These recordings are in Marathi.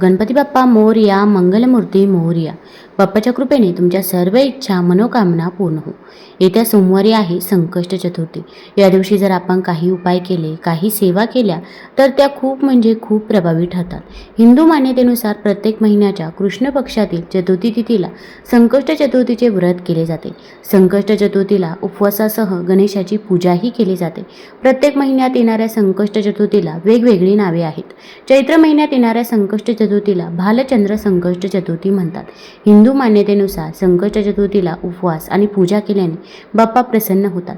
गणपती बाप्पा मोरया मंगलमूर्ती मोरया. बाप्पाच्या कृपेने तुमच्या सर्व इच्छा मनोकामना पूर्ण हो. येत्या सोमवारी आहे संकष्ट चतुर्थी. या दिवशी जर आपण काही उपाय केले काही सेवा केल्या तर त्या खूप म्हणजे खूप प्रभावी ठरतात. हिंदू मान्यतेनुसार प्रत्येक महिन्याच्या कृष्ण पक्षातील चतुर्थी तिथीला संकष्ट चतुर्थीचे व्रत केले जाते. संकष्ट चतुर्थीला उपवासासह गणेशाची पूजाही केली जाते. प्रत्येक महिन्यात येणाऱ्या संकष्ट चतुर्थीला वेगवेगळी नावे आहेत. चैत्र महिन्यात येणाऱ्या संकष्ट चतुर्थीला भालचंद्र संकष्ट चतुर्थी म्हणतात. हिंदू मान्यतेनुसार संकष्ट चतुर्थीला उपवास आणि पूजा केल्याने बाप्पा प्रसन्न होतात.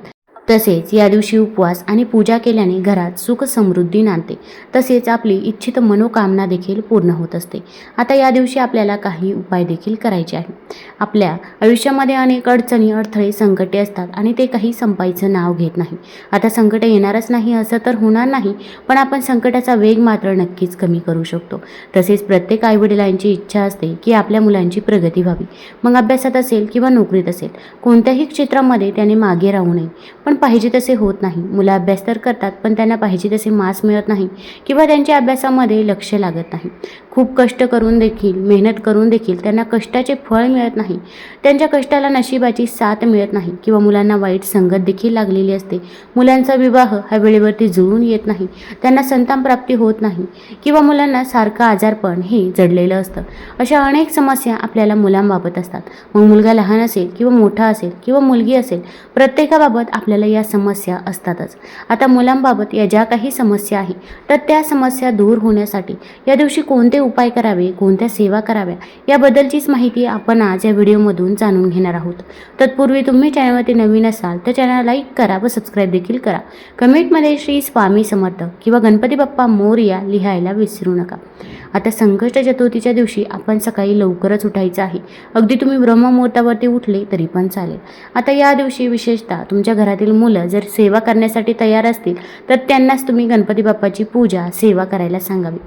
तसेच या दिवशी उपवास आणि पूजा केल्याने घरात सुख समृद्धी नांदते. तसेच आपली इच्छित मनोकामना देखील पूर्ण होत असते. आता या दिवशी आपल्याला काही उपाय देखील करायचे आहे आपल्या आयुष्यामध्ये अनेक अडचणी अडथळे संकटे असतात आणि ते काही संपायचं नाव घेत नाही. आता संकट येणारच नाही असं तर होणार नाही पण आपण संकटाचा वेग मात्र नक्कीच कमी करू शकतो. तसेच प्रत्येक आईवडिलांची इच्छा असते की आपल्या मुलांची प्रगती व्हावी. मग अभ्यासात असेल किंवा नोकरीत असेल कोणत्याही क्षेत्रामध्ये त्याने मागे राहू नये. पण पाहिजे तसे होत नाही. मुलं अभ्यास तर करतात पण त्यांना पाहिजे तसे मार्क्स मिळत नाही किंवा त्यांच्या अभ्यासामध्ये लक्ष लागत नाही. खूप कष्ट करून देखील मेहनत करून देखील त्यांना कष्टाचे फळ मिळत नाही. त्यांच्या कष्टाला नशिबाची साथ मिळत नाही किंवा मुलांना वाईट संगत देखील लागलेली असते. मुलांचा विवाह हा वेळेवरती जुळून येत नाही. त्यांना संतान प्राप्ती होत नाही किंवा मुलांना सारखं आजारपण हे जडलेलं असतं. अशा अनेक समस्या आपल्याला मुलांबाबत असतात. मग मुलगा लहान असेल किंवा मोठा असेल किंवा मुलगी असेल प्रत्येकाबाबत आपल्याला या समस्या असतातच. आता मुलांबाबत या ज्या काही समस्या आहे तर त्या समस्या दूर होण्यासाठी या दिवशी कोणते उपाय करावे कोणत्या सेवा कराव्या याबद्दलचीच माहिती आपण आज या व्हिडिओमधून जाणून घेणार आहोत. तत्पूर्वी तुम्ही चॅनलवरती नवीन असाल तर चॅनल लाईक करा व सबस्क्राईब देखील करा. कमेंटमध्ये श्री स्वामी समर्थ किंवा गणपती बाप्पा मोरया लिहायला विसरू नका. आता संकष्ट चतुर्थीच्या दिवशी आपण सकाळी लवकरच उठायचं आहे. अगदी तुम्ही ब्रह्ममुहूर्तावरती उठले तरी पण चालेल. आता या दिवशी विशेषतः तुमच्या घरातील मुलं जर सेवा करण्यासाठी तयार असतील तर त्यांनाच तुम्ही गणपती बाप्पाची पूजा सेवा करायला सांगावी.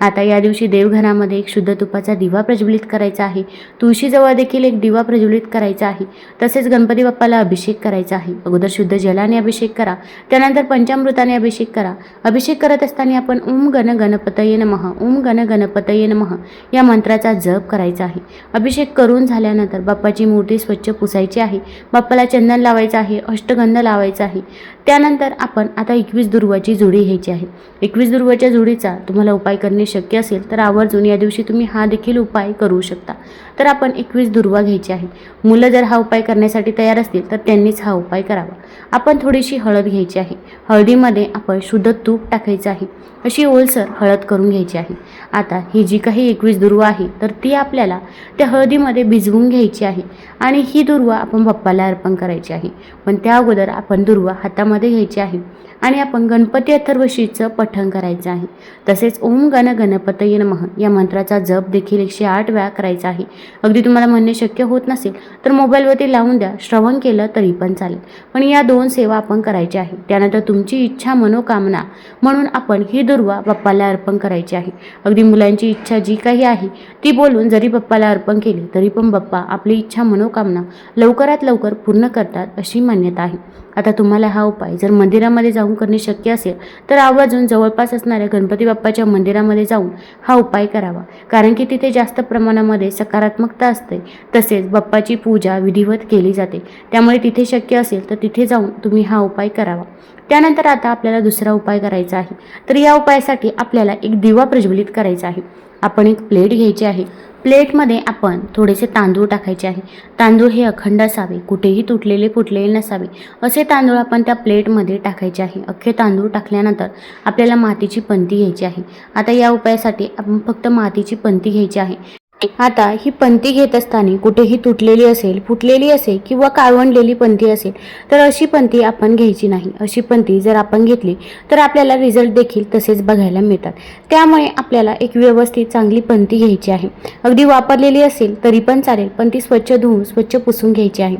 आता या दिवशी देवघरामध्ये एक शुद्ध तुपाचा दिवा प्रज्वलित करायचा आहे. तुळशीजवळ देखील एक दिवा प्रज्वलित करायचा आहे. तसेच गणपती बाप्पाला अभिषेक करायचा आहे. अगोदर शुद्ध जलाने अभिषेक करा त्यानंतर पंचामृताने अभिषेक करा. अभिषेक करत असताना आपण ओम गण गणपतये नमः ओम गण गणपतये नमः या मंत्राचा जप करायचा आहे. अभिषेक करून झाल्यानंतर बाप्पाची मूर्ती स्वच्छ पुसायची आहे. बाप्पाला चंदन लावायचं आहे. अष्टगंध लावायचा आहे. त्यानंतर आपण आता एकवीस दुर्वाची जोडी घ्यायची आहे. एकवीस दुर्वाच्या जोडीचा तुम्हाला उपाय करणे शक्य असेल तर आवर्जून या दिवशी तुम्ही हा देखील उपाय करू शकता. तर आपण एकवीस दुर्वा घ्यायची आहे. मुलं जर हा उपाय करण्यासाठी तयार असतील तर त्यांनीच हा उपाय करावा. आपण थोडीशी हळद घ्यायची आहे. हळदीमध्ये आपण शुद्ध तूप टाकायचं आहे. अशी ओलसर हळद करून घ्यायची आहे. आता ही जी काही एकवीस दुर्वा आहे तर ती आपल्याला त्या हळदीमध्ये भिजवून घ्यायची आहे आणि ही दुर्वा आपण बाप्पाला अर्पण करायची आहे. पण त्या अगोदर आपण दुर्वा हातामध्ये घ्यायची आहे. आणि आपण गणपती अथर्वशीचं पठण करायचं आहे. तसेच ओम गण गणपतये नमः या मंत्राचा जप देखील एकशे आठ वेळा करायचा आहे. अगदी तुम्हाला म्हणणे शक्य होत नसेल तर मोबाईलवरती लावून द्या. श्रवण केलं तरी पण चालेल. पण या दोन सेवा आपण करायच्या आहे. त्यानंतर तुमची इच्छा मनोकामना म्हणून आपण ही दुर्वा बाप्पाला अर्पण करायची आहे. अगदी मुलांची इच्छा जी काही आहे ती बोलून जरी बाप्पाला अर्पण केली तरी पण बाप्पा आपली इच्छा मनोकामना लवकरात लवकर पूर्ण करतात अशी मान्यता आहे. आता तुम्हाला हा उपाय जर मंदिरामध्ये जाऊन करणे शक्य असेल तर आवर्जून जवळपास असणाऱ्या गणपती बाप्पाच्या मंदिरामध्ये जाऊन हा उपाय करावा. कारण की तिथे जास्त प्रमाणामध्ये सकारात्मकता असते. तसेच बाप्पाची पूजा विधिवत केली जाते. त्यामुळे तिथे शक्य असेल तर तिथे जाऊन तुम्ही हा उपाय करावा. त्यानंतर आता आपल्याला दुसरा उपाय करायचा आहे. तर या उपायासाठी आपल्याला एक दिवा प्रज्वलित करायचा आहे. आपण एक प्लेट घ्यायची आहे. प्लेटमध्ये आपण थोडेसे तांदूळ टाकायचे आहे. तांदूळ हे अखंड असावे कुठेही तुटलेले फुटलेले नसावे. असे तांदूळ आपण त्या प्लेटमध्ये टाकायचे आहे. अख्खे तांदूळ टाकल्यानंतर आपल्याला मातीची पंती घ्यायची आहे. आता या उपायासाठी आपण फक्त मातीची पंती घ्यायची आहे. आता ही पंती घेत असताना कुठेही तुटलेली असेल फुटलेली असेल किंवा काळवंडलेली पंती असेल तर अशी पंती आपण घ्यायची नाही. अशी पंती जर आपण घेतली तर आपल्याला रिझल्ट देखील तसेच बघायला मिळतात. त्यामुळे आपल्याला एक व्यवस्थित चांगली पंती घ्यायची आहे. अगदी वापरलेली असेल तरी पण चालेल पण ती स्वच्छ धुवून स्वच्छ पुसून घ्यायची आहे.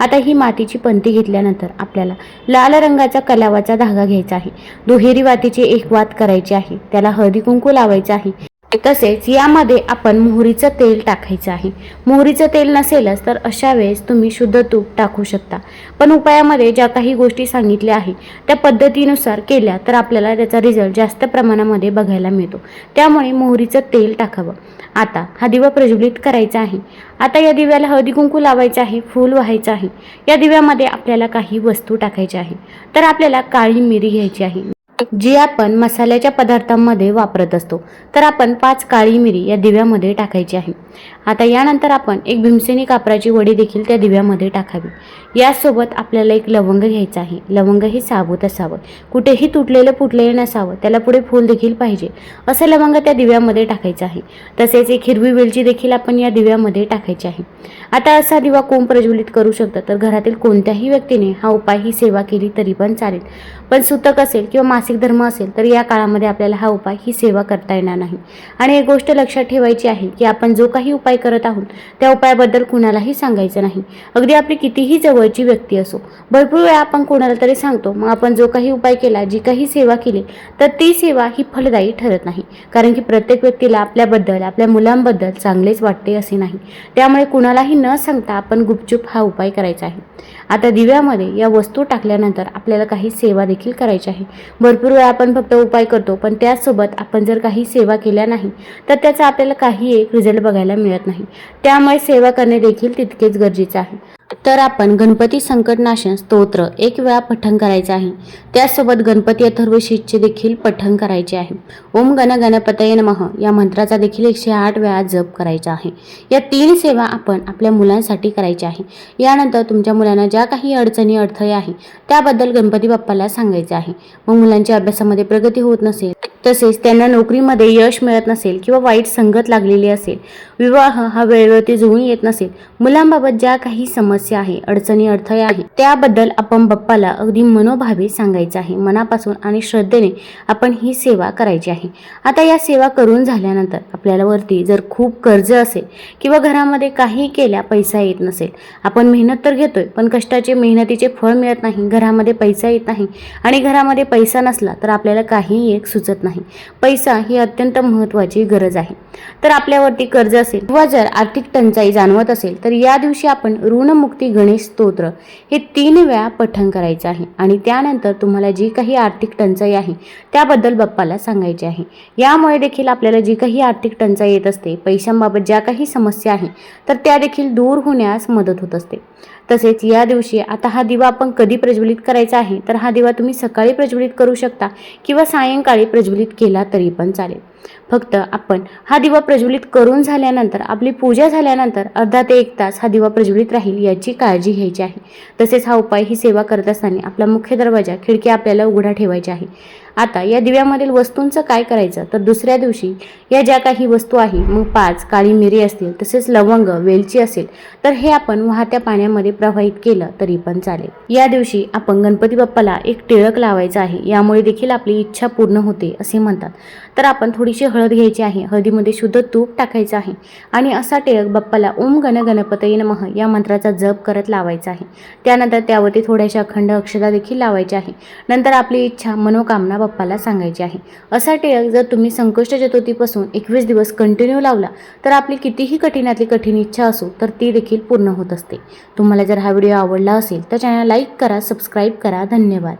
आता ही मातीची पंती घेतल्यानंतर आपल्याला लाल रंगाचा कलावाचा धागा घ्यायचा आहे. दुहेरी वातीची एक वात करायची आहे. त्याला हळदी कुंकू लावायचा आहे. तसेच यामध्ये आपण मोहरीचं तेल टाकायचं आहे. मोहरीचं तेल नसेलच तर अशा वेळेस तुम्ही शुद्ध तूप टाकू शकता. पण उपायामध्ये ज्या काही गोष्टी सांगितल्या आहे त्या पद्धतीनुसार केल्या तर आपल्याला त्याचा रिझल्ट जास्त प्रमाणामध्ये बघायला मिळतो. त्यामुळे मोहरीचं तेल टाकावं. आता हा दिवा प्रज्वलित करायचा आहे. आता या दिव्याला हळदी कुंकू लावायचं आहे फूल व्हायचं आहे. या दिव्यामध्ये आपल्याला काही वस्तू टाकायच्या आहे. तर आपल्याला काळी मिरी घ्यायची आहे. जी आपण मसाल्याच्या पदार्थांमध्ये वापरत असतो. तर आपण पाच काळी मिरी या दिव्यामध्ये टाकायची आहे. आता यानंतर आपण एक भीमसेनी कापराची वडी देखील त्या दिव्यामध्ये टाकावी. यासोबत आपल्याला एक लवंग घ्यायचं आहे. लवंग हे साबूत असावं. कुठेही तुटलेलं फुटलेलं नसावं. त्याला पुढे फूल देखील पाहिजे. असं लवंग त्या दिव्यामध्ये टाकायचं आहे. तसेच एक हिरवी वेलची देखील आपण या दिव्यामध्ये टाकायची आहे. आता असा दिवा कोण प्रज्वलित करू शकतं? तर घरातील कोणत्याही व्यक्तीने हा उपाय ही सेवा केली तरी पण चालेल. पण सुतक असेल किंवा मासिक धर्म असेल तर या काळामध्ये आपल्याला हा उपाय ही सेवा करता येणार नाही. आणि एक गोष्ट लक्षात ठेवायची आहे की आपण जो काही उपाय करत आहोत त्या उपायाबद्दल कुणालाही सांगायचं नाही. अगदी आपली कितीही जवळ जवळची व्यक्ती असो. भरपूर वेळा आपण कोणाला तरी सांगतो मग आपण जो काही उपाय केला जी काही सेवा केली तर ती सेवा ही फलदायी ठरत नाही. कारण की प्रत्येक व्यक्तीला आपल्याबद्दल आपल्या मुलांबद्दल चांगलेच वाटते असे नाही. त्यामुळे कुणालाही न सांगता आपण गुपचूप हा उपाय करायचा आहे. आता दिव्यामध्ये या वस्तू टाकल्यानंतर आपल्याला काही सेवा देखील करायची आहे. भरपूर वेळा आपण फक्त उपाय करतो पण त्याचसोबत आपण जर काही सेवा केल्या नाही तर त्याचा आपल्याला काही एक रिझल्ट बघायला मिळत नाही. त्यामुळे सेवा करणे देखील तितकेच गरजेचे आहे. तर आपण गणपती संकटनाशन स्तोत्र एक वेळा पठण करायचे आहे. त्याचसोबत गणपती अथर्वशीतचे देखील पठण करायचे आहे. ओम गण गणपतये नमः या मंत्राचा देखील एकशे आठ वेळा जप करायचा आहे. या तीन सेवा आपण आपल्या मुलांसाठी करायच्या आहे. यानंतर तुमच्या मुलांना ज्या काही अडचणी अडथळे आहे त्याबद्दल गणपती बाप्पाला सांगायचे आहे. मग मुलांच्या अभ्यासामध्ये प्रगती होत नसेल तसेच त्यांना नोकरीमध्ये यश मिळत नसेल किंवा वाईट संगत लागलेली असेल विवाह हा वेळेवरती जुळून येत नसेल मुलांबाबत ज्या काही समस्या आहे अडचणी अडथळे आहे त्याबद्दल आपण बाप्पाला अगदी मनोभावे सांगायचं आहे. मनापासून आणि श्रद्धेने आपण ही सेवा करायची आहे. आता या सेवा करून झाल्यानंतर आपल्याला वरती जर खूप कर्ज असेल किंवा घरामध्ये काही केल्या पैसा येत नसेल आपण मेहनत तर घेतोय पण कष्टाचे मेहनतीचे फळ मिळत नाही घरामध्ये पैसा येत नाही आणि घरामध्ये पैसा नसला तर आपल्याला काही एक सुचत नाही. पैसा ही अत्यंत महत्त्वाची गरज आहे. तर आपल्यावरती कर्ज असेल किंवा जर आर्थिक टंचाई जाणवत असेल तर या दिवशी आपण ऋणमुक्ती गणेश स्तोत्र हे तीन वेळा पठण करायचं आहे. आणि त्यानंतर तुम्हाला जी काही आर्थिक टंचाई आहे त्याबद्दल बाप्पाला सांगायचे आहे. यामुळे देखील आपल्याला जी काही आर्थिक टंचाई येत असते पैशांबाबत ज्या काही समस्या आहे तर त्या देखील दूर होण्यास मदत होत असते. तसेच या दिवशी आता हा दिवा आपण कधी प्रज्वलित करायचा आहे तर हा दिवा तुम्ही सकाळी प्रज्वलित करू शकता किंवा सायंकाळी प्रज्वलित केला तरी पण चालेल. फक्त आपण हा दिवा प्रज्वलित करून झाल्यानंतर आपली पूजा झाल्यानंतर अर्धा ते एक तास हा दिवा प्रज्वलित राहील याची काळजी घ्यायची आहे. तसेच हा उपाय ही सेवा करत असताना आपला मुख्य दरवाजा खिडकी आपल्याला उघडा ठेवायची आहे. आता या दिव्यामधील वस्तूंचं काय करायचं? तर दुसऱ्या दिवशी या ज्या काही वस्तू आहे मग पाच काळी मिरी असतील तसेच लवंग वेलची असेल तर हे आपण वाहत्या पाण्यामध्ये प्रवाहित केलं तरी पण चालेल. या दिवशी आपण गणपती बाप्पाला एक टिळक लावायचं आहे यामुळे देखील आपली इच्छा पूर्ण होते असे म्हणतात. तर आपण थोडीशी हळद हळद घ्यायची आहे. हळदीमध्ये शुद्ध तूप टाकायचं आहे. आणि असा टिळक बाप्पाला ओम गण गणपतये नमः या मंत्राचा जप करत लावायचा आहे. त्यानंतर त्यावरती थोड्याशा अखंड अक्षता देखील लावायच्या आहे. नंतर आपली इच्छा मनोकामना बाप्पाला सांगायची आहे. असा टिळक जर तुम्ही संकष्ट चतुर्थीपासून एकवीस दिवस कंटिन्यू लावला तर आपली कितीही कठीणातली कठीण इच्छा असो तर ती देखील पूर्ण होत असते. तुम्हाला जर हा व्हिडिओ आवडला असेल तर चॅनल लाईक करा सबस्क्राईब करा. धन्यवाद.